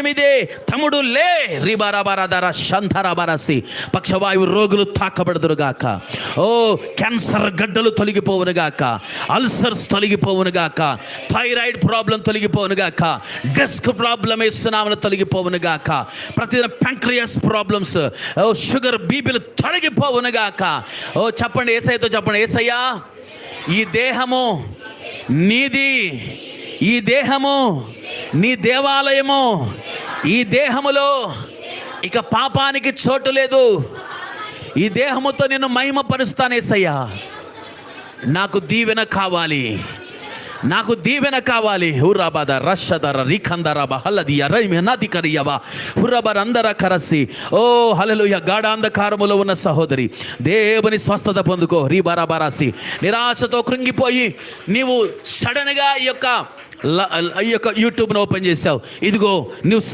ఏమిదే? తమ్ముడు లే రిబారాబారాధార శంధరాబారసి. పక్షవాయువు రోగులు తాకబడదురుగాక. ఓ క్యాన్సర్ గడ్డలు తొలగిపోవునుగాక. అల్సర్స్ తొలగిపోవునుగాక. థైరాయిడ్ ప్రాబ్లం తొలగిపోవునుగాక. డెస్క్ ప్రాబ్లం వేస్తున్నామని తొలగిపోవునుగాక. ప్రతిదిన ప్యాంక్రియస్ ప్రాబ్లమ్స్ ఓ షుగర్ బీపీలు తొలగిపోవునుగాక. ఓ చెప్పండి ఏసైతో చెప్పండి. ఏసయ్యా ఈ దేహము నీది ఈ దేహము నీ దేవాలయము ఈ దేహములో ఇక పాపానికి చోటు లేదు. ఈ దేహముతో నిన్ను మహిమపరుస్తానేసయ్యా నాకు దీవెన కావాలి. నాకు దీవెన కావాలి. హురాబాద రషదర రిఖందరబ హల్లదియ రైమెనది కరియవా హురబర్ అందర కరసి ఓ హలలుయ గాఢాంధకారములో ఉన్న సహోదరి దేవుని స్వస్థత పొందుకో. రీబారాబారాసి. నిరాశతో కృంగిపోయి నీవు సడన్గా ఈ యొక్క ఈ యొక్క యూట్యూబ్ను ఓపెన్ చేసావు. ఇదిగో నువ్వు